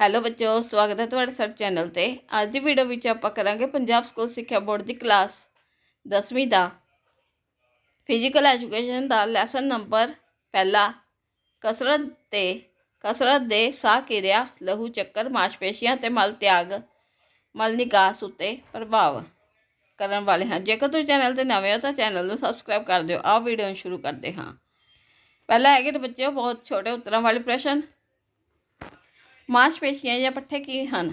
Hello ਬੱਚਿਓ, ਸਵਾਗਤ ਹੈ ਤੁਹਾਡੇ ਸਾਡੇ ਚੈਨਲ ਤੇ। ਅੱਜ ਦੀ ਵੀਡੀਓ ਵਿੱਚ ਆਪਾਂ ਕਰਾਂਗੇ ਪੰਜਾਬ ਸਕੂਲ ਸਿੱਖਿਆ ਬੋਰਡ ਦੀ ਕਲਾਸ 10ਵੀਂ ਦਾ। ਫਿਜ਼ੀਕਲ ਐਜੂਕੇਸ਼ਨ ਦਾ ਲੈਸਨ ਨੰਬਰ ਪਹਿਲਾ, ਕਸਰਤ ਤੇ ਕਸਰਤ ਦੇ ਸਾਹ ਕਿਰਿਆ, ਲਹੂ ਚੱਕਰ, ਮਾਸਪੇਸ਼ੀਆਂ ਤੇ ਮਲ ਤਿਆਗ, ਮਲ ਨਿਕਾਸ ਉੱਤੇ ਪ੍ਰਭਾਵ ਕਰਨ ਵਾਲੇ ਹਾਂ। ਜੇਕਰ ਤੁਸੀਂ ਚੈਨਲ ਤੇ ਨਵੇਂ ਹੋ ਤਾਂ ਚੈਨਲ ਨੂੰ ਸਬਸਕ੍ਰਾਈਬ ਕਰ ਦਿਓ। ਆਹ ਵੀਡੀਓ ਨੂੰ ਸ਼ੁਰੂ ਕਰਦੇ ਹਾਂ। ਪਹਿਲਾ ਹੈਗੇ ਤੇ ਬੱਚਿਓ, ਬਹੁਤ ਛੋਟੇ ਉੱਤਰਾਂ ਵਾਲੇ ਪ੍ਰਸ਼ਨ। ਮਾਸਪੇਸ਼ੀਆਂ ਜਾਂ ਪੱਠੇ ਕੀ ਹਨ?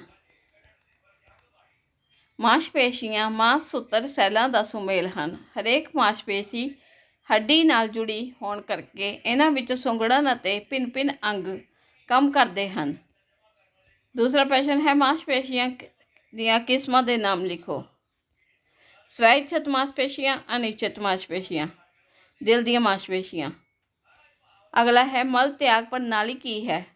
ਮਾਸਪੇਸ਼ੀਆਂ ਮਾਸ ਸੂਤਰ ਸੈੱਲਾਂ ਦਾ ਸੁਮੇਲ ਹਨ। ਹਰੇਕ ਮਾਸਪੇਸ਼ੀ ਹੱਡੀ ਨਾਲ ਜੁੜੀ ਹੋਣ ਕਰਕੇ ਇਹਨਾਂ ਵਿੱਚ ਸੁੰਗੜਨ ਅਤੇ ਭਿੰਨ-ਭਿੰਨ ਅੰਗ ਕੰਮ ਕਰਦੇ ਹਨ। ਦੂਸਰਾ ਪ੍ਰਸ਼ਨ ਹੈ, ਮਾਸਪੇਸ਼ੀਆਂ ਦੀਆਂ ਕਿਸਮਾਂ ਦੇ ਨਾਮ ਲਿਖੋ। ਸਵੈਇਛਤ ਮਾਸਪੇਸ਼ੀਆਂ ਅਨਿਸ਼ਚਿਤ ਮਾਸਪੇਸ਼ੀਆਂ, ਦਿਲ ਦੀਆਂ ਮਾਸਪੇਸ਼ੀਆਂ। ਅਗਲਾ ਹੈ ਮਲ ਤਿਆਗ ਪ੍ਰਣਾਲੀ ਕੀ ਹੈ?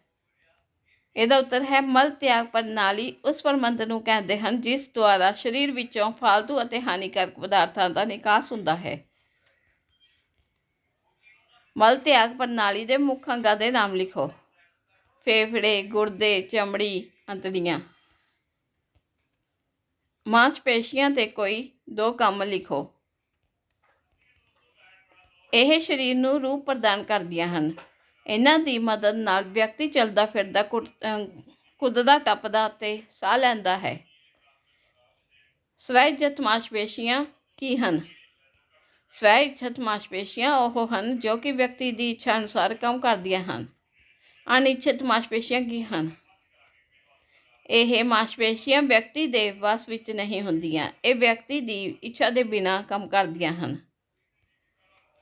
ਇਹਦਾ ਉੱਤਰ ਹੈ, ਮਲ ਤਿਆਗ ਪ੍ਰਣਾਲੀ ਉਸ ਪ੍ਰਬੰਧ ਨੂੰ ਕਹਿੰਦੇ ਹਨ ਜਿਸ ਦੁਆਰਾ ਸਰੀਰ ਵਿੱਚੋਂ ਫਾਲਤੂ ਅਤੇ ਹਾਨੀਕਾਰਕ ਪਦਾਰਥਾਂ ਦਾ ਨਿਕਾਸ ਹੁੰਦਾ ਹੈ। ਮਲ ਤਿਆਗ ਪ੍ਰਣਾਲੀ ਦੇ ਮੁੱਖ ਅੰਗਾਂ ਦੇ ਨਾਮ ਲਿਖੋ। ਫੇਫੜੇ, ਗੁਰਦੇ, ਚਮੜੀ, ਅੰਤੜੀਆਂ। ਮਾਸਪੇਸ਼ੀਆਂ ਤੇ ਕੋਈ ਦੋ ਕੰਮ ਲਿਖੋ। ਇਹ ਸਰੀਰ ਨੂੰ ਰੂਪ ਪ੍ਰਦਾਨ ਕਰਦੀਆਂ ਹਨ। ਇਹਨਾਂ ਦੀ ਮਦਦ ਨਾਲ ਵਿਅਕਤੀ ਚੱਲਦਾ ਫਿਰਦਾ ਕੁੱਦਦਾ, ਟੱਪਦਾ ਅਤੇ ਸਾਹ ਲੈਂਦਾ ਹੈ। ਸਵੈ ਇੱਜਤ ਮਾਸਪੇਸ਼ੀਆਂ ਕੀ ਹਨ? ਸਵੈ ਇੱਛਤ ਮਾਸਪੇਸ਼ੀਆਂ ਉਹ ਹਨ ਜੋ ਕਿ ਵਿਅਕਤੀ ਦੀ ਇੱਛਾ ਅਨੁਸਾਰ ਕੰਮ ਕਰਦੀਆਂ ਹਨ। ਅਨਿੱਛਿਤ ਮਾਸਪੇਸ਼ੀਆਂ ਕੀ ਹਨ? ਇਹ ਮਾਸਪੇਸ਼ੀਆਂ ਵਿਅਕਤੀ ਦੇ ਵਸ ਵਿੱਚ ਨਹੀਂ ਹੁੰਦੀਆਂ, ਇਹ ਵਿਅਕਤੀ ਦੀ ਇੱਛਾ ਦੇ ਬਿਨਾਂ ਕੰਮ ਕਰਦੀਆਂ ਹਨ।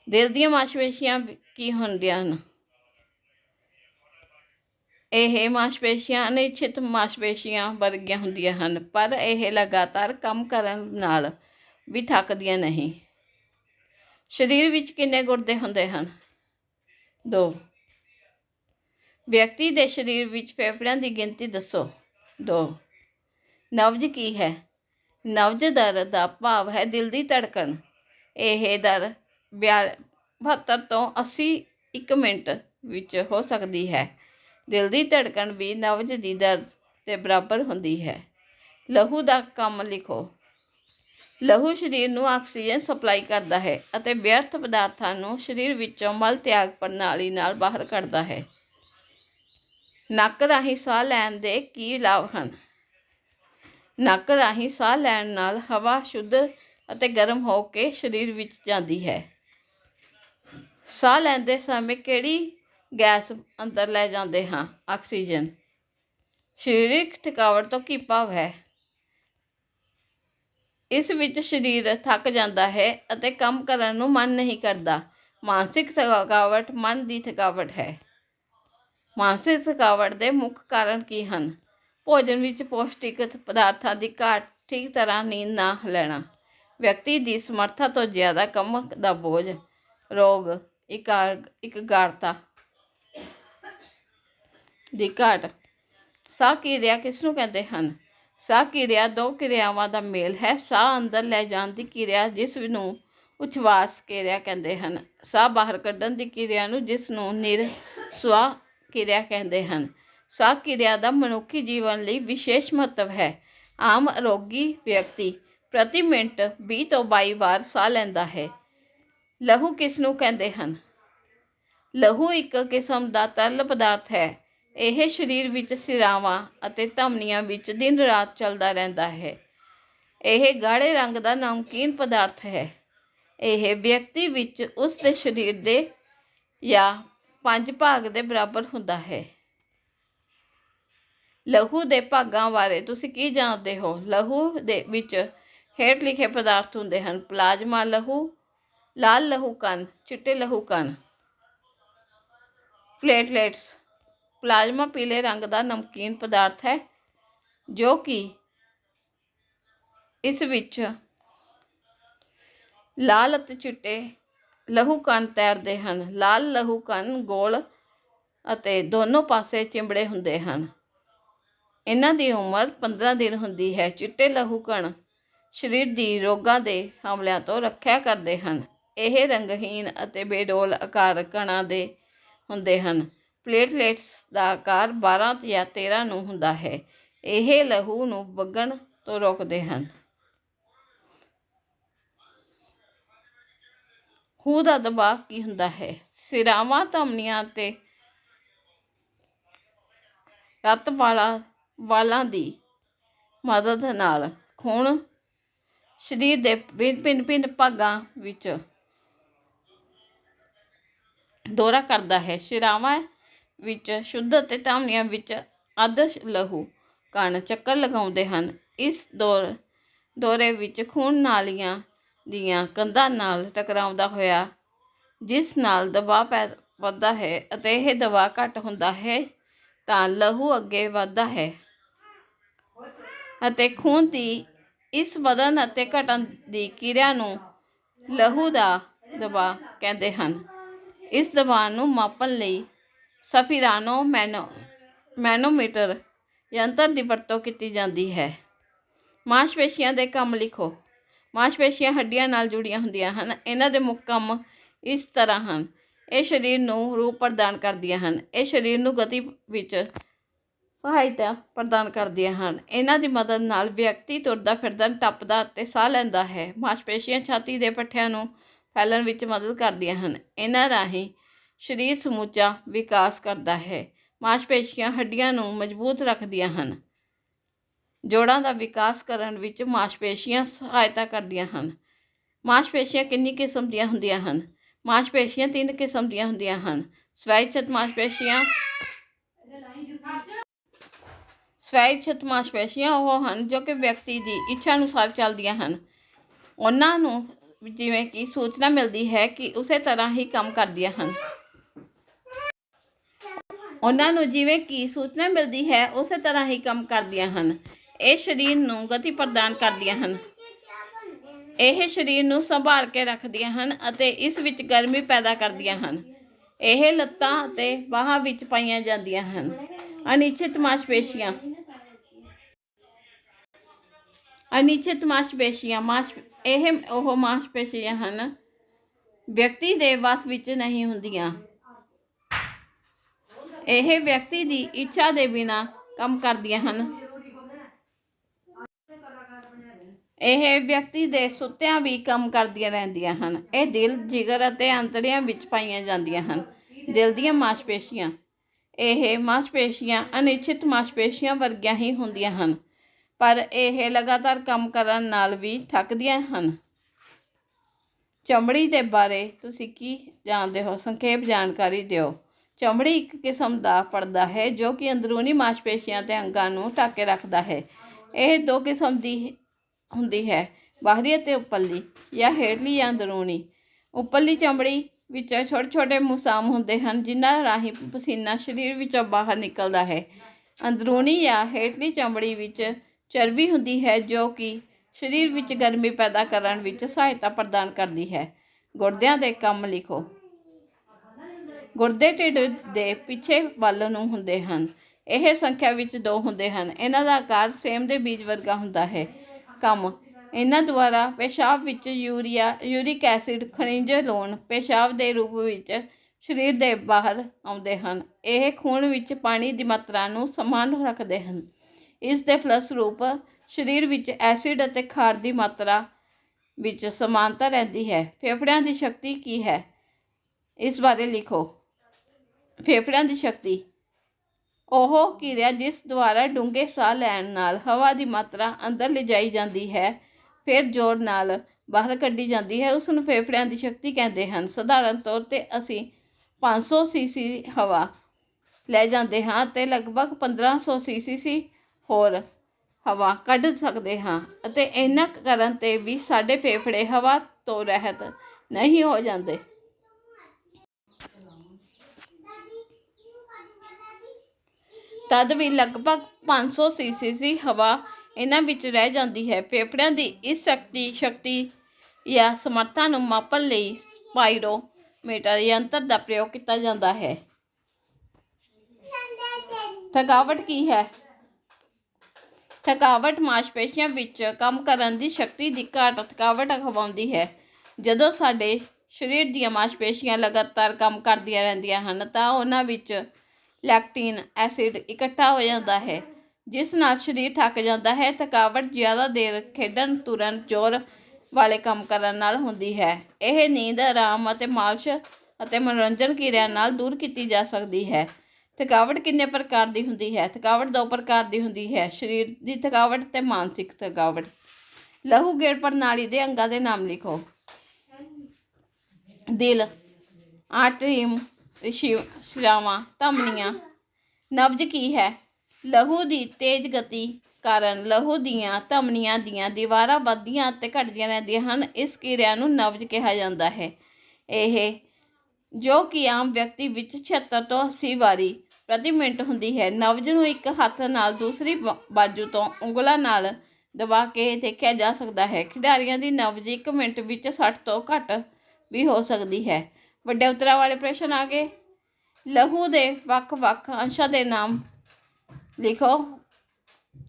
ਦਿਲ ਦੀਆਂ ਮਾਸਪੇਸ਼ੀਆਂ ਕੀ ਹੁੰਦੀਆਂ ਹਨ? ਇਹ ਮਾਸਪੇਸ਼ੀਆਂ ਅਨਿਸ਼ਚਿਤ ਮਾਸਪੇਸ਼ੀਆਂ ਵਰਗੀਆਂ ਹੁੰਦੀਆਂ ਹਨ, ਪਰ ਇਹ ਲਗਾਤਾਰ ਕੰਮ ਕਰਨ ਨਾਲ ਵੀ ਥੱਕਦੀਆਂ ਨਹੀਂ। ਸਰੀਰ ਵਿੱਚ ਕਿੰਨੇ ਗੁਰਦੇ ਹੁੰਦੇ ਹਨ? ਦੋ। ਵਿਅਕਤੀ ਦੇ ਸਰੀਰ ਵਿੱਚ ਫੇਫੜਿਆਂ ਦੀ ਗਿਣਤੀ ਦੱਸੋ। ਦੋ। ਨਬਜ ਕੀ ਹੈ? ਨਬਜ ਦਰ ਦਾ ਭਾਵ ਹੈ ਦਿਲ ਦੀ ਧੜਕਣ। ਇਹ ਦਰ 72 ਤੋਂ 80 ਇੱਕ ਮਿੰਟ ਵਿੱਚ ਹੋ ਸਕਦੀ ਹੈ। ਦਿਲ ਦੀ ਧੜਕਣ ਵੀ ਨਬਜ ਦੀ ਦਰਦ ਦੇ ਬਰਾਬਰ ਹੁੰਦੀ ਹੈ। ਲਹੂ ਦਾ ਕੰਮ ਲਿਖੋ। ਲਹੂ ਸਰੀਰ ਨੂੰ ਆਕਸੀਜਨ ਸਪਲਾਈ ਕਰਦਾ ਹੈ ਅਤੇ ਵਿਅਰਥ ਪਦਾਰਥਾਂ ਨੂੰ ਸਰੀਰ ਵਿੱਚੋਂ ਮਲ ਤਿਆਗ ਪ੍ਰਣਾਲੀ ਨਾਲ ਬਾਹਰ ਕੱਢਦਾ ਹੈ। ਨੱਕ ਰਾਹੀਂ ਸਾਹ ਲੈਣ ਦੇ ਕੀ ਲਾਭ ਹਨ? ਨੱਕ ਰਾਹੀਂ ਸਾਹ ਲੈਣ ਨਾਲ ਹਵਾ ਸ਼ੁੱਧ ਅਤੇ ਗਰਮ ਹੋ ਕੇ ਸਰੀਰ ਵਿੱਚ ਜਾਂਦੀ ਹੈ। ਸਾਹ ਲੈਂਦੇ ਸਮੇਂ ਕਿਹੜੀ ਗੈਸ ਅੰਦਰ ਲੈ ਜਾਂਦੇ ਹਾਂ, ਆਕਸੀਜਨ। ਸਰੀਰਕ ਥਕਾਵਟ ਤੋਂ ਕੀ ਭਾਵ ਹੈ? ਇਸ ਵਿੱਚ ਸਰੀਰ ਥੱਕ ਜਾਂਦਾ ਹੈ ਅਤੇ ਕੰਮ ਕਰਨ ਨੂੰ ਮਨ ਨਹੀਂ ਕਰਦਾ। ਮਾਨਸਿਕ ਥਕਾਵਟ ਮਨ ਦੀ ਥਕਾਵਟ ਹੈ। ਮਾਨਸਿਕ ਥਕਾਵਟ ਦੇ ਮੁੱਖ ਕਾਰਨ ਕੀ ਹਨ? ਭੋਜਨ ਵਿੱਚ ਪੌਸ਼ਟਿਕ ਪਦਾਰਥਾਂ ਦੀ ਘਾਟ, ਠੀਕ ਤਰ੍ਹਾਂ ਨੀਂਦ ਨਾ ਲੈਣਾ, ਵਿਅਕਤੀ ਦੀ ਸਮਰੱਥਾ ਤੋਂ ਜ਼ਿਆਦਾ ਕੰਮ ਦਾ ਬੋਝ, ਰੋਗ, ਇਕਾਰ, ਇਕਾਗਰਤਾ ਦੀ ਘਾਟ। ਸਾਹ ਕਿਰਿਆ ਕਿਸ ਨੂੰ ਕਹਿੰਦੇ ਹਨ? ਸਾਹ ਕਿਰਿਆ ਦੋ ਕਿਰਿਆਵਾਂ ਦਾ ਮੇਲ ਹੈ। ਸਾਹ ਅੰਦਰ ਲੈ ਜਾਣ ਦੀ ਕਿਰਿਆ ਜਿਸ ਨੂੰ ਉਛਵਾਸ ਕਿਰਿਆ ਕਹਿੰਦੇ ਹਨ। ਸਾਹ ਬਾਹਰ ਕੱਢਣ ਦੀ ਕਿਰਿਆ ਨੂੰ ਜਿਸ ਨੂੰ ਨਿਰਸਵਾ ਕਿਰਿਆ ਕਹਿੰਦੇ ਹਨ। ਸਾਹ ਕਿਰਿਆ ਦਾ ਮਨੁੱਖੀ ਜੀਵਨ ਲਈ ਵਿਸ਼ੇਸ਼ ਮਹੱਤਵ ਹੈ। ਆਮ ਅਰੋਗੀ ਵਿਅਕਤੀ ਪ੍ਰਤੀ ਮਿੰਟ 20 ਤੋਂ 22 ਵਾਰ ਸਾਹ ਲੈਂਦਾ ਹੈ। ਲਹੂ ਕਿਸ ਨੂੰ ਕਹਿੰਦੇ ਹਨ? ਲਹੂ ਇੱਕ ਕਿਸਮ ਦਾ ਤਰਲ ਪਦਾਰਥ ਹੈ। ਇਹ ਸਰੀਰ ਵਿੱਚ ਸਿਰਾਵਾਂ ਅਤੇ ਧਮਨੀਆਂ ਵਿੱਚ ਦਿਨ ਰਾਤ ਚੱਲਦਾ ਰਹਿੰਦਾ ਹੈ। ਇਹ ਗਾੜੇ ਰੰਗ ਦਾ ਨਮਕੀਨ ਪਦਾਰਥ ਹੈ। ਇਹ ਵਿਅਕਤੀ ਵਿੱਚ ਉਸ ਦੇ ਸਰੀਰ ਦੇ ਜਾਂ ਪੰਜ ਭਾਗ ਦੇ ਬਰਾਬਰ ਹੁੰਦਾ ਹੈ। ਲਹੂ ਦੇ ਭਾਗਾਂ ਬਾਰੇ ਤੁਸੀਂ ਕੀ ਜਾਣਦੇ ਹੋ? ਲਹੂ ਦੇ ਵਿੱਚ ਹੇਠ ਲਿਖੇ ਪਦਾਰਥ ਹੁੰਦੇ ਹਨ ਪਲਾਜ਼ਮਾ ਲਹੂ, ਲਾਲ ਲਹੂ ਕਣ, ਚਿੱਟੇ ਲਹੂ ਕਣ, ਪਲੇਟਲੇਟਸ ਪਲਾਜ਼ਮਾ ਪੀਲੇ ਰੰਗ ਦਾ ਨਮਕੀਨ ਪਦਾਰਥ ਹੈ, ਜੋ ਕਿ ਇਸ ਵਿੱਚ ਲਾਲ ਅਤੇ ਚਿੱਟੇ ਲਹੂ ਕਣ ਤੈਰਦੇ ਹਨ। ਲਾਲ ਲਹੂ ਕਣ, ਗੋਲ ਅਤੇ ਦੋਨੋਂ ਪਾਸੇ ਚਿੰਬੜੇ ਹੁੰਦੇ ਹਨ। ਇਹਨਾਂ ਦੀ ਉਮਰ 15 ਦਿਨ ਹੁੰਦੀ ਹੈ। ਚਿੱਟੇ ਲਹੂ ਕਣ ਸਰੀਰ ਦੀ ਰੋਗਾਂ ਦੇ ਹਮਲਿਆਂ ਤੋਂ ਰੱਖਿਆ ਕਰਦੇ ਹਨ। ਇਹ ਰੰਗਹੀਨ ਅਤੇ ਬੇਡੋਲ ਆਕਾਰ ਕਣਾਂ ਦੇ ਹੁੰਦੇ ਹਨ। ਪਲੇਟਲੇਟਸ ਦਾ ਆਕਾਰ 12 ਜਾਂ 13 ਨੂੰ ਹੁੰਦਾ ਹੈ। ਇਹ ਲਹੂ ਨੂੰ ਵਗਣ ਤੋਂ ਰੋਕਦੇ ਹਨ। ਖੂਹ ਦਾ ਦਬਾਅ ਕੀ ਹੁੰਦਾ ਹੈ? ਸਿਰਾਵਾਂ, ਧਮਨੀਆਂ ਤੇ ਰੱਤ ਵਾਲਾ, ਵਾਲਾਂ ਦੀ ਮਦਦ ਨਾਲ ਖੂਨ ਸਰੀਰ ਦੇ ਭਿੰਨ ਭਿੰਨ ਭਿੰਨ ਭਾਗਾਂ ਵਿੱਚ ਦੌਰਾ ਕਰਦਾ ਹੈ। ਸ਼ਿਰਾਵਾਂ ਵਿੱਚ ਸ਼ੁੱਧ ਅਤੇ ਧਮਨੀਆਂ ਵਿੱਚ ਅੱਧ ਲਹੂ ਕਾਰਨ ਚੱਕਰ ਲਗਾਉਂਦੇ ਹਨ। ਇਸ ਦੌਰ, ਦੌਰੇ ਵਿੱਚ ਖੂਨ ਨਾਲੀਆਂ ਦੀਆਂ ਕੰਧਾਂ ਨਾਲ ਟਕਰਾਉਂਦਾ ਹੋਇਆ, ਜਿਸ ਨਾਲ ਦਬਾਅ ਪੈ, ਵੱਧਦਾ ਹੈ ਅਤੇ ਇਹ ਦਬਾਅ ਘੱਟ ਹੁੰਦਾ ਹੈ, ਤਾਂ ਲਹੂ ਅੱਗੇ ਵੱਧਦਾ ਹੈ ਅਤੇ ਖੂਨ ਦੀ ਇਸ ਵਧਣ ਅਤੇ ਘਟਣ ਦੀ ਕਿਰਿਆ ਨੂੰ ਲਹੂ ਦਾ ਦਬਾਅ ਕਹਿੰਦੇ ਹਨ। ਇਸ ਦਬਾਅ ਨੂੰ ਮਾਪਣ ਲਈ ਸਫੀਰਾਨੋ ਮੈਨੋ, ਮੈਨੋਮੀਟਰ ਯੰਤਰ ਦੀ ਵਰਤੋਂ ਕੀਤੀ ਜਾਂਦੀ ਹੈ। ਮਾਸਪੇਸ਼ੀਆਂ ਦੇ ਕੰਮ ਲਿਖੋ। ਮਾਸਪੇਸ਼ੀਆਂ ਹੱਡੀਆਂ ਨਾਲ ਜੁੜੀਆਂ ਹੁੰਦੀਆਂ ਹਨ। ਇਹਨਾਂ ਦੇ ਮੁੱਖ ਕੰਮ ਇਸ ਤਰ੍ਹਾਂ ਹਨ। ਇਹ ਸਰੀਰ ਨੂੰ ਰੂਪ ਪ੍ਰਦਾਨ ਕਰਦੀਆਂ ਹਨ। ਇਹ ਸਰੀਰ ਨੂੰ ਗਤੀ ਵਿੱਚ ਸਹਾਇਤਾ ਪ੍ਰਦਾਨ ਕਰਦੀਆਂ ਹਨ। ਇਹਨਾਂ ਦੀ ਮਦਦ ਨਾਲ ਵਿਅਕਤੀ ਤੁਰਦਾ ਫਿਰਦਾ, ਟੱਪਦਾ ਅਤੇ ਸਾਹ ਲੈਂਦਾ ਹੈ। ਮਾਸਪੇਸ਼ੀਆਂ ਛਾਤੀ ਦੇ ਪੱਠਿਆਂ ਨੂੰ ਫੈਲਣ ਵਿੱਚ ਮਦਦ ਕਰਦੀਆਂ ਹਨ। ਇਹਨਾਂ ਰਾਹੀਂ ਸਰੀਰ ਸਮੁੱਚਾ ਵਿਕਾਸ ਕਰਦਾ ਹੈ। ਮਾਸਪੇਸ਼ੀਆਂ ਹੱਡੀਆਂ ਨੂੰ ਮਜ਼ਬੂਤ ਰੱਖਦੀਆਂ ਹਨ। ਜੋੜਾਂ ਦਾ ਵਿਕਾਸ ਕਰਨ ਵਿੱਚ ਮਾਸਪੇਸ਼ੀਆਂ ਸਹਾਇਤਾ ਕਰਦੀਆਂ ਹਨ। ਮਾਸਪੇਸ਼ੀਆਂ ਕਿੰਨੀ ਕਿਸਮ ਦੀਆਂ ਹੁੰਦੀਆਂ ਹਨ? ਮਾਸਪੇਸ਼ੀਆਂ ਤਿੰਨ ਕਿਸਮ ਦੀਆਂ ਹੁੰਦੀਆਂ ਹਨ। ਸਵੈਇਛਤ ਮਾਸਪੇਸ਼ੀਆਂ ਸਵੈਇਛਤ ਮਾਸਪੇਸ਼ੀਆਂ ਉਹ ਹਨ ਜੋ ਕਿ ਵਿਅਕਤੀ ਦੀ ਇੱਛਾ ਅਨੁਸਾਰ ਚੱਲਦੀਆਂ ਹਨ। ਉਹਨਾਂ ਨੂੰ ਜਿਵੇਂ ਕਿ ਸੂਚਨਾ ਮਿਲਦੀ ਹੈ ਕਿ ਉਸੇ ਤਰ੍ਹਾਂ ਹੀ ਕੰਮ ਕਰਦੀਆਂ ਹਨ। ਉਹਨਾਂ ਨੂੰ ਜਿਵੇਂ ਕਿ ਸੂਚਨਾ ਮਿਲਦੀ ਹੈ, ਉਸੇ ਤਰ੍ਹਾਂ ਹੀ ਕੰਮ ਕਰਦੀਆਂ ਹਨ। ਇਹ ਸਰੀਰ ਨੂੰ ਗਤੀ ਪ੍ਰਦਾਨ ਕਰਦੀਆਂ ਹਨ। ਇਹ ਸਰੀਰ ਨੂੰ ਸੰਭਾਲ ਕੇ ਰੱਖਦੀਆਂ ਹਨ ਅਤੇ ਇਸ ਵਿੱਚ ਗਰਮੀ ਪੈਦਾ ਕਰਦੀਆਂ ਹਨ। ਇਹ ਲੱਤਾਂ ਅਤੇ ਬਾਹਾਂ ਵਿੱਚ ਪਾਈਆਂ ਜਾਂਦੀਆਂ ਹਨ। ਅਨਿਸ਼ਚਿਤ ਮਾਸਪੇਸ਼ੀਆਂ। ਅਨਿਸ਼ਚਿਤ ਮਾਸਪੇਸ਼ੀਆਂ। ਮਾਸ, ਇਹ, ਉਹ ਮਾਸਪੇਸ਼ੀਆਂ ਹਨ। ਵਿਅਕਤੀ ਦੇ ਵਸ ਵਿੱਚ ਨਹੀਂ ਹੁੰਦੀਆਂ। ਇਹ ਵਿਅਕਤੀ ਦੀ ਇੱਛਾ ਦੇ ਬਿਨਾ ਕੰਮ ਕਰਦੀਆਂ ਹਨ। ਇਹ ਵਿਅਕਤੀ ਦੇ ਸੁੱਤਿਆਂ ਵੀ ਕੰਮ ਕਰਦੀਆਂ ਰਹਿੰਦੀਆਂ ਹਨ। ਇਹ ਦਿਲ, ਜਿਗਰ ਅਤੇ ਅੰਤੜੀਆਂ ਵਿੱਚ ਪਾਈਆਂ ਜਾਂਦੀਆਂ ਹਨ। ਦਿਲ ਦੀਆਂ ਮਾਸਪੇਸ਼ੀਆਂ। ਇਹ ਮਾਸਪੇਸ਼ੀਆਂ ਅਨਿਸ਼ਚਿਤ ਮਾਸਪੇਸ਼ੀਆਂ ਵਰਗੀਆਂ ਹੀ ਹੁੰਦੀਆਂ ਹਨ, ਪਰ ਇਹ ਲਗਾਤਾਰ ਕੰਮ ਕਰਨ ਨਾਲ ਵੀ ਥੱਕਦੀਆਂ ਹਨ। ਚਮੜੀ ਦੇ ਬਾਰੇ ਤੁਸੀਂ ਕੀ ਜਾਣਦੇ ਹੋ? ਸੰਖੇਪ ਜਾਣਕਾਰੀ ਦਿਓ। ਚਮੜੀ ਇੱਕ ਕਿਸਮ ਦਾ ਪਰਦਾ ਹੈ ਜੋ ਕਿ ਅੰਦਰੂਨੀ ਮਾਸਪੇਸ਼ੀਆਂ ਤੇ ਅੰਗਾਂ ਨੂੰ ਢੱਕ ਕੇ ਰੱਖਦਾ ਹੈ। ਇਹ ਦੋ ਕਿਸਮ ਦੀ ਹੁੰਦੀ ਹੈ, ਬਾਹਰੀ ਅਤੇ ਉੱਪਰਲੀ ਜਾਂ ਹੇਠਲੀ ਜਾਂ ਅੰਦਰੂਨੀ। ਉੱਪਰਲੀ ਚਮੜੀ ਵਿੱਚ ਛੋਟੇ ਛੋਟੇ ਮੁਸਾਮ ਹੁੰਦੇ ਹਨ, ਜਿਨ੍ਹਾਂ ਰਾਹੀਂ ਪਸੀਨਾ ਸਰੀਰ ਵਿੱਚੋਂ ਬਾਹਰ ਨਿਕਲਦਾ ਹੈ। ਅੰਦਰੂਨੀ ਜਾਂ ਹੇਠਲੀ ਚਮੜੀ ਵਿੱਚ ਚਰਬੀ ਹੁੰਦੀ ਹੈ, ਜੋ ਕਿ ਸਰੀਰ ਵਿੱਚ ਗਰਮੀ ਪੈਦਾ ਕਰਨ ਵਿੱਚ ਸਹਾਇਤਾ ਪ੍ਰਦਾਨ ਕਰਦੀ ਹੈ। ਗੁਰਦਿਆਂ ਦੇ ਕੰਮ ਲਿਖੋ। ਗੁਰਦੇ ਢਿੱਡ ਦੇ ਪਿੱਛੇ ਵੱਲ ਨੂੰ ਹੁੰਦੇ ਹਨ। ਇਹ ਸੰਖਿਆ ਵਿੱਚ ਦੋ ਹੁੰਦੇ ਹਨ। ਇਹਨਾਂ ਦਾ ਆਕਾਰ ਸੇਮ ਦੇ ਬੀਜ ਵਰਗਾ ਹੁੰਦਾ ਹੈ। ਕੰਮ। ਇਹਨਾਂ ਦੁਆਰਾ ਪੇਸ਼ਾਬ ਵਿੱਚ ਯੂਰੀਆ, ਯੂਰਿਕ ਐਸਿਡ, ਖਣਿਜ ਲੋਣ ਪੇਸ਼ਾਬ ਦੇ ਰੂਪ ਵਿੱਚ ਸਰੀਰ ਦੇ ਬਾਹਰ ਆਉਂਦੇ ਹਨ। ਇਹ ਖੂਨ ਵਿੱਚ ਪਾਣੀ ਦੀ ਮਾਤਰਾ ਨੂੰ ਸਮਾਨ ਰੱਖਦੇ ਹਨ। ਇਸ ਦੇ ਫਲਸਰੂਪ ਸਰੀਰ ਵਿੱਚ ਐਸਿਡ ਅਤੇ ਖਾਰ ਦੀ ਮਾਤਰਾ ਵਿੱਚ ਸਮਾਨਤਾ ਰਹਿੰਦੀ ਹੈ। ਫੇਫੜਿਆਂ ਦੀ ਸ਼ਕਤੀ ਕੀ ਹੈ? ਇਸ ਬਾਰੇ ਲਿਖੋ। ਫੇਫੜਿਆਂ ਦੀ ਸ਼ਕਤੀ। ਉਹ ਕਿਰਿਆ ਜਿਸ ਦੁਆਰਾ ਡੂੰਘੇ ਸਾਹ ਲੈਣ ਨਾਲ ਹਵਾ ਦੀ ਮਾਤਰਾ ਅੰਦਰ ਲਿਜਾਈ ਜਾਂਦੀ ਹੈ, ਫਿਰ ਜ਼ੋਰ ਨਾਲ ਬਾਹਰ ਕੱਢੀ ਜਾਂਦੀ ਹੈ, ਉਸ ਨੂੰ ਫੇਫੜਿਆਂ ਦੀ ਸ਼ਕਤੀ ਕਹਿੰਦੇ ਹਨ। ਸਧਾਰਨ ਤੌਰ ਤੇ ਅਸੀਂ 500 ਸੀਸੀ ਹਵਾ ਲੈ ਜਾਂਦੇ ਹਾਂ ਤੇ ਲਗਭਗ 1500 ਸੀਸੀ ਹੋਰ ਹਵਾ ਕੱਢ ਸਕਦੇ ਹਾਂ ਅਤੇ ਇਹਨਾਂ ਕਰਨ ਤੇ ਵੀ ਸਾਡੇ ਫੇਫੜੇ ਹਵਾ ਤੋਂ ਰਹਿਤ ਨਹੀਂ ਹੋ ਜਾਂਦੇ। ਤਦ ਵੀ ਲਗਭਗ 500 ਸੀਸੀਸੀ ਹਵਾ ਇਹਨਾਂ ਵਿੱਚ ਰਹਿ ਜਾਂਦੀ ਹੈ। ਫੇਫੜਿਆਂ ਦੀ ਇਸ ਸ਼ਕਤੀ ਸ਼ਕਤੀ ਜਾਂ ਸਮਰੱਥਾ ਨੂੰ ਮਾਪਣ ਲਈ ਸਪਾਇਰੋਮੀਟਰ ਯੰਤਰ ਦਾ ਪ੍ਰਯੋਗ ਕੀਤਾ ਜਾਂਦਾ ਹੈ। ਥਕਾਵਟ ਕੀ ਹੈ? ਥਕਾਵਟ ਮਾਸਪੇਸ਼ੀਆਂ ਵਿੱਚ ਕੰਮ ਕਰਨ ਦੀ ਸ਼ਕਤੀ ਦੀ ਘਾਟ ਥਕਾਵਟ ਅਖਵਾਉਂਦੀ ਹੈ। ਜਦੋਂ ਸਾਡੇ ਸਰੀਰ ਦੀਆਂ ਮਾਸਪੇਸ਼ੀਆਂ ਲਗਾਤਾਰ ਕੰਮ ਕਰਦੀਆਂ ਰਹਿੰਦੀਆਂ ਹਨ ਤਾਂ ਉਹਨਾਂ ਵਿੱਚ ਲੈਕਟਿਨ ਐਸਿਡ ਇਕੱਠਾ ਹੋ ਜਾਂਦਾ ਹੈ, ਜਿਸ ਨਾਲ ਸਰੀਰ ਥੱਕ ਜਾਂਦਾ ਹੈ, ਥਕਾਵਟ ਜ਼ਿਆਦਾ ਦੇਰ ਖੇਡਣ, ਤੁਰਨ, ਜ਼ੋਰ ਵਾਲੇ ਕੰਮ ਕਰਨ ਨਾਲ ਹੁੰਦੀ ਹੈ। ਇਹ ਨੀਂਦ, ਆਰਾਮ ਅਤੇ ਮਾਲਸ਼ ਅਤੇ ਮਨੋਰੰਜਨ ਕਿਰਿਆ ਨਾਲ ਦੂਰ ਕੀਤੀ ਜਾ ਸਕਦੀ ਹੈ। ਥਕਾਵਟ ਕਿੰਨੇ ਪ੍ਰਕਾਰ ਦੀ ਹੁੰਦੀ ਹੈ? ਥਕਾਵਟ ਦੋ ਪ੍ਰਕਾਰ ਦੀ ਹੁੰਦੀ ਹੈ, ਸਰੀਰ ਦੀ ਥਕਾਵਟ ਤੇ ਮਾਨਸਿਕ ਥਕਾਵਟ। ਲਹੂ ਗੇੜ ਪ੍ਰਣਾਲੀ ਦੇ ਅੰਗਾਂ ਦੇ ਨਾਮ ਲਿਖੋ। ਦਿਲ, ਆਟਰੀਮ ਸ਼ਿਰਾਵਾਂ ਧਮਨੀਆਂ। ਨਬਜ ਕੀ ਹੈ? ਲਹੂ ਦੀ ਤੇਜ਼ ਗਤੀ ਕਾਰਨ ਲਹੂ ਦੀਆਂ ਧਮਨੀਆਂ ਦੀਆਂ ਦੀਵਾਰਾਂ ਵੱਧਦੀਆਂ ਅਤੇ ਘਟਦੀਆਂ ਰਹਿੰਦੀਆਂ ਹਨ। ਇਸ ਕਿਰਿਆ ਨੂੰ ਨਬਜ ਕਿਹਾ ਜਾਂਦਾ ਹੈ। ਇਹ ਜੋ ਕਿ ਆਮ ਵਿਅਕਤੀ ਵਿੱਚ 76 ਤੋਂ 80 ਵਾਰੀ ਪ੍ਰਤੀ ਮਿੰਟ ਹੁੰਦੀ ਹੈ। ਨਬਜ ਨੂੰ ਇੱਕ ਹੱਥ ਨਾਲ ਦੂਸਰੀ ਬ- ਬਾਜੂ ਤੋਂ ਉਂਗਲਾਂ ਨਾਲ ਦਬਾ ਕੇ ਦੇਖਿਆ ਜਾ ਸਕਦਾ ਹੈ। ਖਿਡਾਰੀਆਂ ਦੀ ਨਬਜ ਇੱਕ ਮਿੰਟ ਵਿੱਚ 60 ਤੋਂ ਘੱਟ ਵੀ ਹੋ ਸਕਦੀ ਹੈ। ਵੱਡੇ ਉਤਰਾਂ ਵਾਲੇ ਪ੍ਰਸ਼ਨ ਆ ਗਏ। ਲਹੂ ਦੇ ਵੱਖ-ਵੱਖ ਅੰਸ਼ਾਂ ਦੇ ਨਾਮ ਲਿਖੋ।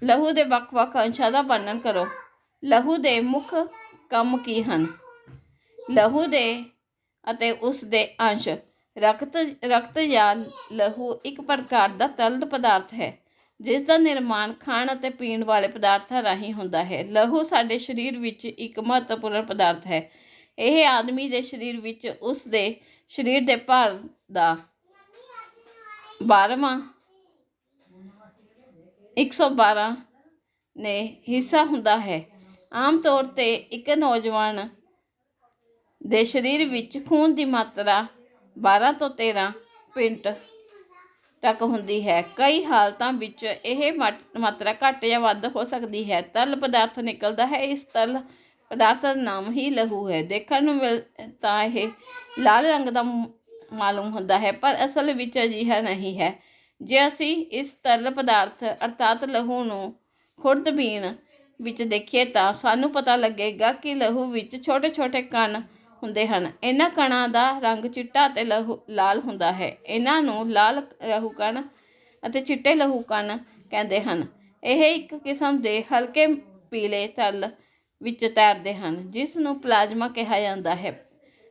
ਲਹੂ ਦੇ ਵੱਖ-ਵੱਖ ਅੰਸ਼ਾਂ ਦਾ ਵਰਣਨ ਕਰੋ। ਲਹੂ ਦੇ ਮੁੱਖ ਕੰਮ ਕੀ ਹਨ? ਲਹੂ ਦੇ ਅਤੇ ਉਸ ਦੇ ਅੰਸ਼। ਰਕਤ ਰਕਤ ਜਾਂ ਲਹੂ ਇੱਕ ਪ੍ਰਕਾਰ ਦਾ ਤਰਲ ਪਦਾਰਥ ਹੈ, ਜਿਸ ਦਾ ਨਿਰਮਾਣ ਖਾਣ ਅਤੇ ਪੀਣ ਵਾਲੇ ਪਦਾਰਥਾਂ ਰਾਹੀਂ ਹੁੰਦਾ ਹੈ। ਲਹੂ ਸਾਡੇ ਸਰੀਰ ਵਿੱਚ ਇੱਕ ਮਹੱਤਵਪੂਰਨ ਪਦਾਰਥ ਹੈ। ਇਹ ਆਦਮੀ ਦੇ ਸਰੀਰ ਵਿੱਚ ਉਸ ਦੇ ਸਰੀਰ ਦੇ ਭਾਰ ਦਾ 12ਵਾਂ 112 ਨੇ ਹਿੱਸਾ ਹੁੰਦਾ ਹੈ। ਆਮ ਤੌਰ ਤੇ ਇੱਕ ਨੌਜਵਾਨ ਦੇ ਸਰੀਰ ਵਿੱਚ ਖੂਨ ਦੀ ਮਾਤਰਾ 12 ਤੋਂ 13 ਪਿੰਟ ਤੱਕ ਹੁੰਦੀ ਹੈ। ਕਈ ਹਾਲਤਾਂ ਵਿੱਚ ਇਹ ਮਾਤਰਾ ਘੱਟ ਜਾਂ ਵੱਧ ਹੋ ਸਕਦੀ ਹੈ। ਤਰਲ ਪਦਾਰਥ ਨਿਕਲਦਾ ਹੈ। ਇਸ ਤਰਲ ਪਦਾਰਥ ਦਾ ਨਾਮ ਹੀ ਲਹੂ ਹੈ। ਦੇਖਣ ਨੂੰ ਮਿਲ ਤਾਂ ਇਹ ਲਾਲ ਰੰਗ ਦਾ ਮਾਲੂਮ ਹੁੰਦਾ ਹੈ, ਪਰ ਅਸਲ ਵਿੱਚ ਅਜਿਹਾ ਨਹੀਂ ਹੈ। ਜੇ ਅਸੀਂ ਇਸ ਤਰਲ ਪਦਾਰਥ, ਅਰਥਾਤ ਲਹੂ ਨੂੰ ਖੁਰਦਬੀਨ ਵਿੱਚ ਦੇਖੀਏ ਤਾਂ ਸਾਨੂੰ ਪਤਾ ਲੱਗੇਗਾ ਕਿ ਲਹੂ ਵਿੱਚ ਛੋਟੇ-ਛੋਟੇ ਕਣ ਹੁੰਦੇ ਹਨ। ਇਹਨਾਂ ਕਣਾਂ ਦਾ ਰੰਗ ਚਿੱਟਾ ਅਤੇ ਲਹੂ, ਲਾਲ ਹੁੰਦਾ ਹੈ। ਇਹਨਾਂ ਨੂੰ ਲਾਲ ਲਹੂ ਕਣ ਅਤੇ ਚਿੱਟੇ ਲਹੂ ਕਣ ਕਹਿੰਦੇ ਹਨ। ਇਹ ਇੱਕ ਕਿਸਮ ਦੇ ਹਲਕੇ ਪੀਲੇ ਤਰਲ ਵਿੱਚ ਤੈਰਦੇ ਹਨ, ਜਿਸ ਨੂੰ ਪਲਾਜ਼ਮਾ ਕਿਹਾ ਜਾਂਦਾ ਹੈ।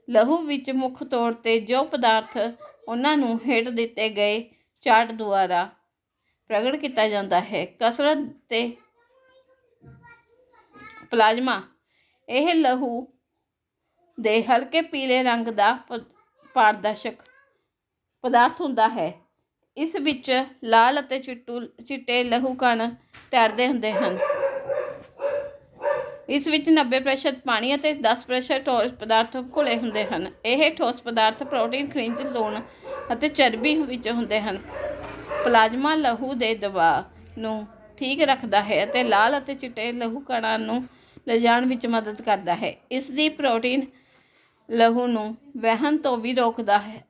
ਲਹੂ ਵਿੱਚ ਮੁੱਖ ਤੌਰ ਤੇ ਜੋ ਪਦਾਰਥ ਉਹਨਾਂ ਨੂੰ ਹੇਠ ਦਿੱਤੇ ਗਏ ਚਾਰਟ ਦੁਆਰਾ ਪ੍ਰਗਟ ਕੀਤਾ ਜਾਂਦਾ ਹੈ, ਕਸਰਤ ਤੇ ਪਲਾਜ਼ਮਾ, ਇਹ ਲਹੂ ਦੇ ਹਲਕੇ ਪੀਲੇ ਰੰਗ ਦਾ ਪਾਰਦਰਸ਼ਕ ਪਦਾਰਥ ਹੁੰਦਾ ਹੈ। ਇਸ ਵਿੱਚ ਲਾਲ ਅਤੇ ਚਿੱਟੂ, ਚਿੱਟੇ ਲਹੂ ਕਣ ਤੈਰਦੇ ਹੁੰਦੇ ਹਨ। ਇਸ ਵਿੱਚ 90% ਪਾਣੀ ਅਤੇ 10% ਠੋਸ ਪਦਾਰਥ ਘੁਲੇ ਹੁੰਦੇ ਹਨ। ਇਹ ਠੋਸ ਪਦਾਰਥ ਪ੍ਰੋਟੀਨ ਖਣਿਜ ਲੂਣ ਅਤੇ ਚਰਬੀ ਵਿੱਚ ਹੁੰਦੇ ਹਨ। ਪਲਾਜ਼ਮਾ ਲਹੂ ਦੇ ਦਬਾਅ ਨੂੰ ਠੀਕ ਰੱਖਦਾ ਹੈ ਅਤੇ ਲਾਲ ਅਤੇ ਚਿੱਟੇ ਲਹੂ ਕਣਾਂ ਨੂੰ ਲਿਜਾਣ ਵਿੱਚ ਮਦਦ ਕਰਦਾ ਹੈ। ਇਸ ਦੀ ਪ੍ਰੋਟੀਨ ਲਹੂ ਨੂੰ ਵਹਿਣ ਤੋਂ ਵੀ ਰੋਕਦਾ ਹੈ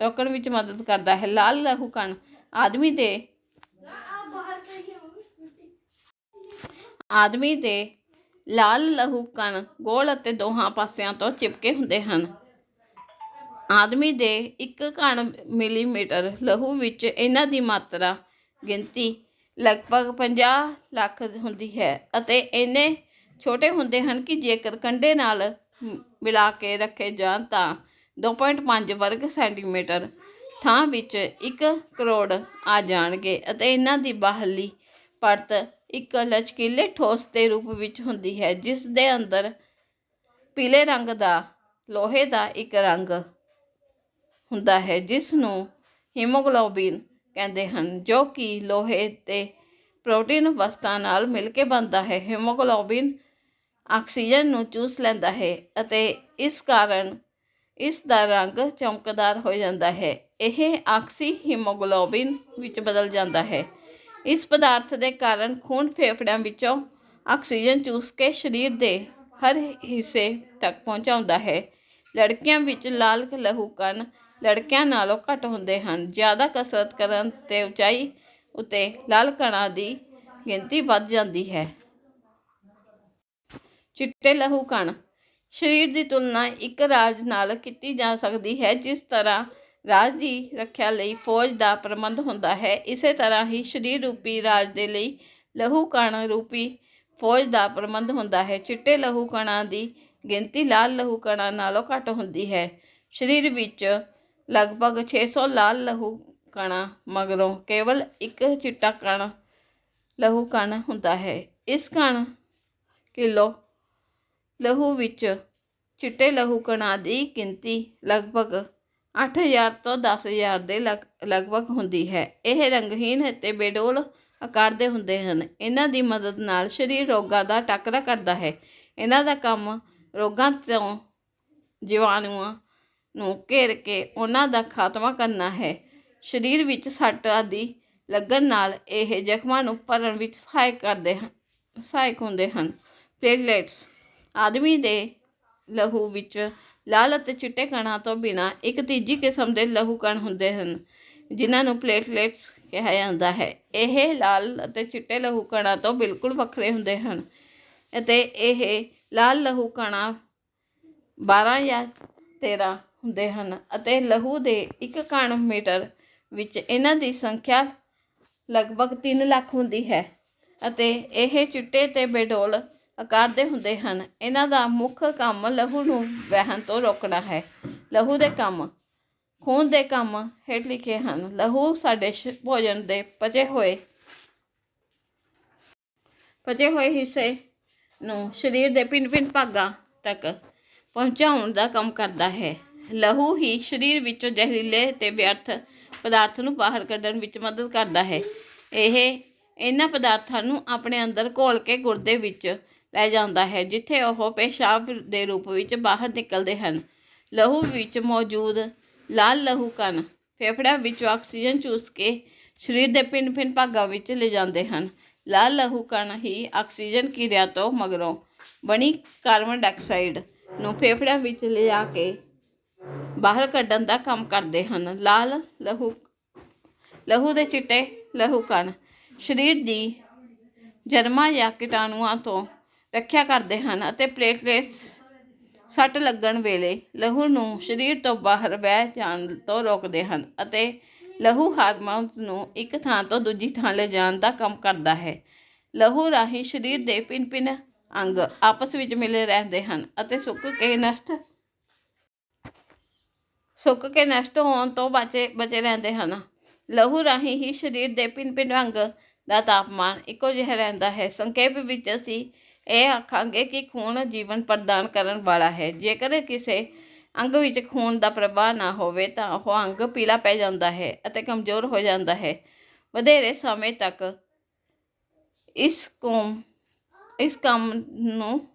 ਰੋਕਣ ਵਿੱਚ ਮਦਦ ਕਰਦਾ ਹੈ। ਲਾਲ ਲਹੂ ਕਣ ਆਦਮੀ ਦੇ ਆਦਮੀ ਦੇ ਲਾਲ ਲਹੂ ਕਣ ਗੋਲ ਅਤੇ ਦੋਹਾਂ ਪਾਸਿਆਂ ਤੋਂ ਚਿਪਕੇ ਹੁੰਦੇ ਹਨ। ਆਦਮੀ ਦੇ ਇੱਕ ਘਣ ਮਿਲੀਮੀਟਰ ਲਹੂ ਵਿੱਚ ਇਹਨਾਂ ਦੀ ਮਾਤਰਾ ਗਿਣਤੀ ਲਗਭਗ 50 ਲੱਖ ਹੁੰਦੀ ਹੈ ਅਤੇ ਇੰਨੇ ਛੋਟੇ ਹੁੰਦੇ ਹਨ ਕਿ ਜੇਕਰ ਕੰਡੇ ਨਾਲ ਮਿਲਾ ਕੇ ਰੱਖੇ ਜਾਣ ਤਾਂ 2.5 ਵਰਗ ਸੈਂਟੀਮੀਟਰ ਥਾਂ ਵਿੱਚ 1 ਕਰੋੜ ਆ ਜਾਣਗੇ ਅਤੇ ਇਹਨਾਂ ਦੀ ਬਾਹਰਲੀ ਪਰਤ ਇੱਕ ਲਚਕੀਲੇ ਠੋਸ ਦੇ ਰੂਪ ਵਿੱਚ ਹੁੰਦੀ ਹੈ, ਜਿਸ ਦੇ ਅੰਦਰ ਪੀਲੇ ਰੰਗ ਦਾ, ਲੋਹੇ ਦਾ ਇੱਕ ਰੰਗ ਹੁੰਦਾ ਹੈ, ਜਿਸ ਨੂੰ ਹੀਮੋਗਲੋਬਿਨ ਕਹਿੰਦੇ ਹਨ, ਜੋ ਕਿ ਲੋਹੇ ਤੇ ਪ੍ਰੋਟੀਨ ਵਸਤਾਂ ਨਾਲ ਮਿਲ ਕੇ ਬਣਦਾ ਹੈ। ਹੀਮੋਗਲੋਬਿਨ ਆਕਸੀਜਨ ਨੂੰ ਚੂਸ ਲੈਂਦਾ ਹੈ ਅਤੇ ਇਸ ਕਾਰਨ ਇਸ ਦਾ ਰੰਗ ਚਮਕਦਾਰ ਹੋ ਜਾਂਦਾ ਹੈ। ਇਹ ਆਕਸੀ ਹੀਮੋਗਲੋਬਿਨ ਵਿੱਚ ਬਦਲ ਜਾਂਦਾ ਹੈ। ਇਸ ਪਦਾਰਥ ਦੇ ਕਾਰਨ ਖੂਨ ਫੇਫੜਿਆਂ ਵਿੱਚੋਂ ਆਕਸੀਜਨ ਚੂਸ ਕੇ ਸਰੀਰ ਦੇ ਹਰ ਹਿੱਸੇ ਤੱਕ ਪਹੁੰਚਾਉਂਦਾ ਹੈ। ਲੜਕੀਆਂ ਵਿੱਚ ਲਾਲ ਲਹੂ ਕਣ ਲੜਕਿਆਂ ਨਾਲੋਂ ਘੱਟ ਹੁੰਦੇ ਹਨ। ਜ਼ਿਆਦਾ ਕਸਰਤ ਕਰਨ ਤੇ ਉਚਾਈ ਉਤੇ ਲਾਲ ਕਣਾਂ ਦੀ ਗਿਣਤੀ ਵੱਧ ਜਾਂਦੀ ਹੈ। ਚਿੱਟੇ ਲਹੂ ਕਣ ਸਰੀਰ ਦੀ ਤੁਲਨਾ ਇੱਕ ਰਾਜ ਨਾਲ ਕੀਤੀ ਜਾ ਸਕਦੀ ਹੈ, ਜਿਸ ਤਰ੍ਹਾਂ ਰਾਜ ਦੀ ਰੱਖਿਆ ਲਈ ਫੌਜ ਦਾ ਪ੍ਰਬੰਧ ਹੁੰਦਾ ਹੈ। ਇਸੇ ਤਰ੍ਹਾਂ ਹੀ ਸਰੀਰ ਰੂਪੀ ਰਾਜ ਦੇ ਲਈ ਲਹੂ ਕਣ ਰੂਪੀ ਫੌਜ ਦਾ ਪ੍ਰਬੰਧ ਹੁੰਦਾ ਹੈ। ਚਿੱਟੇ ਲਹੂ ਕਣਾਂ ਦੀ ਗਿਣਤੀ ਲਾਲ ਲਹੂ ਕਣਾਂ ਨਾਲੋਂ ਘੱਟ ਹੁੰਦੀ ਹੈ। ਸਰੀਰ ਵਿੱਚ ਲਗਭਗ 600 ਲਾਲ ਲਹੂ ਕਣਾਂ ਮਗਰੋਂ ਕੇਵਲ ਇੱਕ ਚਿੱਟਾ ਕਣ ਲਹੂ ਕਣ ਹੁੰਦਾ ਹੈ। ਇਸ ਕਣ ਕਿਲੋ ਲਹੂ ਵਿੱਚ ਚਿੱਟੇ ਲਹੂ ਕਣਾਂ ਦੀ ਗਿਣਤੀ ਲਗਭਗ 8000 ਤੋਂ 10000 ਦੇ ਲਗ- ਲਗਭਗ ਹੁੰਦੀ ਹੈ। ਇਹ ਰੰਗਹੀਨ ਅਤੇ ਬੇਡੋਲ ਆਕਾਰ ਦੇ ਹੁੰਦੇ ਹਨ। ਇਹਨਾਂ ਦੀ ਮਦਦ ਨਾਲ ਸਰੀਰ ਰੋਗਾਂ ਦਾ ਟਾਕਰਾ ਕਰਦਾ ਹੈ। ਇਹਨਾਂ ਦਾ ਕੰਮ ਰੋਗਾਂ ਤੋਂ ਜੀਵਾਣੂਆਂ ਨੂੰ ਘੇਰ ਕੇ ਉਹਨਾਂ ਦਾ ਖਾਤਮਾ ਕਰਨਾ ਹੈ। ਸਰੀਰ ਵਿੱਚ ਸੱਟ ਆਦਿ ਲੱਗਣ ਨਾਲ ਇਹ ਜ਼ਖਮਾਂ ਨੂੰ ਭਰਨ ਵਿੱਚ ਸਹਾਇਕ ਕਰਦੇ ਹਨ, ਸਹਾਇਕ ਹੁੰਦੇ ਹਨ। ਪਲੇਟਲੇਟਸ ਆਦਮੀ ਦੇ ਲਹੂ ਵਿੱਚ ਲਾਲ ਅਤੇ ਚਿੱਟੇ ਕਣਾਂ ਤੋਂ ਬਿਨਾਂ ਇੱਕ ਤੀਜੀ ਕਿਸਮ ਦੇ ਲਹੂ ਕਣ ਹੁੰਦੇ ਹਨ, ਜਿਨ੍ਹਾਂ ਨੂੰ ਪਲੇਟਲੇਟਸ ਕਿਹਾ ਜਾਂਦਾ ਹੈ। ਇਹ ਲਾਲ ਅਤੇ ਚਿੱਟੇ ਲਹੂ ਕਣਾਂ ਤੋਂ ਬਿਲਕੁਲ ਵੱਖਰੇ ਹੁੰਦੇ ਹਨ ਅਤੇ ਇਹ ਲਾਲ ਲਹੂ ਕਣਾਂ 12 ਜਾਂ 13 ਹੁੰਦੇ ਹਨ ਅਤੇ ਲਹੂ ਦੇ ਇੱਕ ਕਣ ਮੀਟਰ ਵਿੱਚ ਇਹਨਾਂ ਦੀ ਸੰਖਿਆ ਲਗਭਗ 3 ਲੱਖ ਹੁੰਦੀ ਹੈ ਅਤੇ ਇਹ ਚਿੱਟੇ ਤੇ ਬੇਡੋਲ ਆਕਾਰ ਹੁੰਦੇ ਹਨ। ਇਹਨਾਂ ਦਾ ਮੁੱਖ ਕੰਮ ਲਹੂ ਨੂੰ ਵਹਿਣ ਤੋਂ ਰੋਕਣਾ ਹੈ। ਲਹੂ ਦੇ ਕੰਮ, ਖੂਨ ਦੇ ਕੰਮ ਹੇਠ ਲਿਖੇ ਹਨ। ਲਹੂ ਸਾਡੇ ਸ਼- ਭੋਜਨ ਦੇ ਪਚੇ ਹੋਏ ਪਚੇ ਹੋਏ ਹਿੱਸੇ ਨੂੰ ਸਰੀਰ ਦੇ ਭਿੰਨ-ਭਿੰਨ ਭਾਗਾਂ ਤੱਕ ਪਹੁੰਚਾਉਣ ਦਾ ਕੰਮ ਕਰਦਾ ਹੈ। ਲਹੂ ਹੀ ਸਰੀਰ ਵਿੱਚੋਂ ਜ਼ਹਿਰੀਲੇ ਤੇ ਵਿਅਰਥ ਪਦਾਰਥ ਨੂੰ ਬਾਹਰ ਕੱਢਣ ਵਿੱਚ ਮਦਦ ਕਰਦਾ ਹੈ। ਇਹ ਇਹਨਾਂ ਪਦਾਰਥਾਂ ਨੂੰ ਆਪਣੇ ਅੰਦਰ ਘੋਲ ਕੇ ਗੁਰਦੇ ਵਿੱਚ ਲੈ ਜਾਂਦਾ ਹੈ, ਜਿੱਥੇ ਉਹ ਪੇਸ਼ਾਬ ਦੇ ਰੂਪ ਵਿੱਚ ਬਾਹਰ ਨਿਕਲਦੇ ਹਨ। ਲਹੂ ਵਿੱਚ ਮੌਜੂਦ ਲਾਲ ਲਹੂ ਕਣ ਫੇਫੜਿਆਂ ਵਿੱਚੋਂ ਆਕਸੀਜਨ ਚੂਸ ਕੇ ਸਰੀਰ ਦੇ ਭਿੰਨ-ਭਿੰਨ ਭਾਗਾਂ ਵਿੱਚ ਲੈ ਜਾਂਦੇ ਹਨ। ਲਾਲ ਲਹੂ ਕਣ ਹੀ ਆਕਸੀਜਨ ਕਿਰਿਆ ਤੋਂ ਮਗਰੋਂ ਬਣੀ ਕਾਰਬਨ ਡਾਈਆਕਸਾਈਡ ਨੂੰ ਫੇਫੜਿਆਂ ਵਿੱਚ ਲਿਜਾ ਕੇ ਬਾਹਰ ਕੱਢਣ ਦਾ ਕੰਮ ਕਰਦੇ ਹਨ। ਲਾਲ ਲਹੂ ਲਹੂ ਦੇ ਚਿੱਟੇ ਲਹੂ ਕਣ ਸਰੀਰ ਦੀ ਜਰਮਾਂ ਜਾਂ ਕੀਟਾਣੂਆਂ ਤੋਂ ਰੱਖਿਆ ਕਰਦੇ ਹਨ ਅਤੇ ਪਲੇਟਲੇਟਸ ਸੱਟ ਲੱਗਣ ਵੇਲੇ ਲਹੂ ਨੂੰ ਸਰੀਰ ਤੋਂ ਬਾਹਰ ਵਹਿ ਜਾਣ ਤੋਂ ਰੋਕਦੇ ਹਨ ਅਤੇ ਲਹੂ ਹਾਰਮੋਨਸ ਨੂੰ ਇੱਕ ਥਾਂ ਤੋਂ ਦੂਜੀ ਥਾਂ ਲਿਜਾਣ ਦਾ ਕੰਮ ਕਰਦਾ ਹੈ। ਲਹੂ ਰਾਹੀਂ ਸਰੀਰ ਦੇ ਭਿੰਨ-ਭਿੰਨ ਅੰਗ ਆਪਸ ਵਿੱਚ ਮਿਲੇ ਰਹਿੰਦੇ ਹਨ ਅਤੇ ਸੁੱਕ ਕੇ ਨਸ਼ਟ ਸੁੱਕ ਕੇ ਨਸ਼ਟ ਹੋਣ ਤੋਂ ਬਚੇ ਬਚੇ ਰਹਿੰਦੇ ਹਨ। ਲਹੂ ਰਾਹੀਂ ਹੀ ਸਰੀਰ ਦੇ ਭਿੰਨ-ਭਿੰਨ ਅੰਗ ਦਾ ਤਾਪਮਾਨ ਇੱਕੋ ਜਿਹਾ ਰਹਿੰਦਾ ਹੈ। ਸੰਖੇਪ ਵਿੱਚ ਅਸੀਂ ਇਹ ਆਖਾਂਗੇ ਕਿ ਖੂਨ ਜੀਵਨ ਪ੍ਰਦਾਨ ਕਰਨ ਵਾਲਾ ਹੈ। ਜੇਕਰ ਕਿਸੇ ਅੰਗ ਵਿੱਚ ਖੂਨ ਦਾ ਪ੍ਰਵਾਹ ਨਾ ਹੋਵੇ ਤਾਂ ਉਹ ਅੰਗ ਪੀਲਾ ਪੈ ਜਾਂਦਾ ਹੈ ਅਤੇ ਕਮਜ਼ੋਰ ਹੋ ਜਾਂਦਾ ਹੈ। ਵਧੇਰੇ ਸਮੇਂ ਤੱਕ ਇਸ ਕੌਮ, ਇਸ ਕੰਮ ਨੂੰ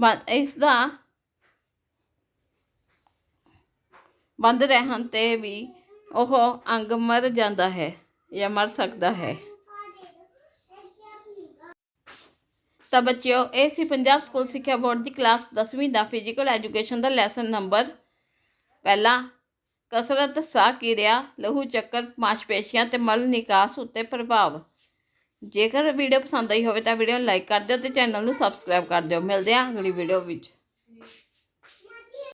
ਬੰ- ਇਸ ਦਾ ਬੰਦ ਰਹਿਣ ਤੇ ਵੀ ਉਹ ਅੰਗ ਮਰ ਜਾਂਦਾ ਹੈ ਜਾਂ ਮਰ ਸਕਦਾ ਹੈ। ਤਾਂ ਬੱਚਿਓ, ਇਹ ਸੀ ਪੰਜਾਬ ਸਕੂਲ ਸਿੱਖਿਆ ਬੋਰਡ ਦੀ ਕਲਾਸ 10ਵੀਂ ਦਾ ਫਿਜ਼ੀਕਲ ਐਜੂਕੇਸ਼ਨ ਦਾ ਲੈਸਨ ਨੰਬਰ ਪਹਿਲਾ ਕਸਰਤ ਸਾਹ ਕਿਰਿਆ ਲਹੂ ਚੱਕਰ, ਮਾਸਪੇਸ਼ੀਆਂ ਤੇ ਮਲ ਨਿਕਾਸ ਉੱਤੇ ਪ੍ਰਭਾਵ। ਜੇਕਰ ਵੀਡੀਓ ਪਸੰਦ ਆਈ ਹੋਵੇ ਤਾਂ ਵੀਡੀਓ ਨੂੰ ਲਾਈਕ ਕਰ ਦਿਓ ਤੇ ਚੈਨਲ ਨੂੰ ਸਬਸਕ੍ਰਾਈਬ ਕਰ ਦਿਓ। ਮਿਲਦੇ ਹਾਂ ਅਗਲੀ ਵੀਡੀਓ ਵਿੱਚ।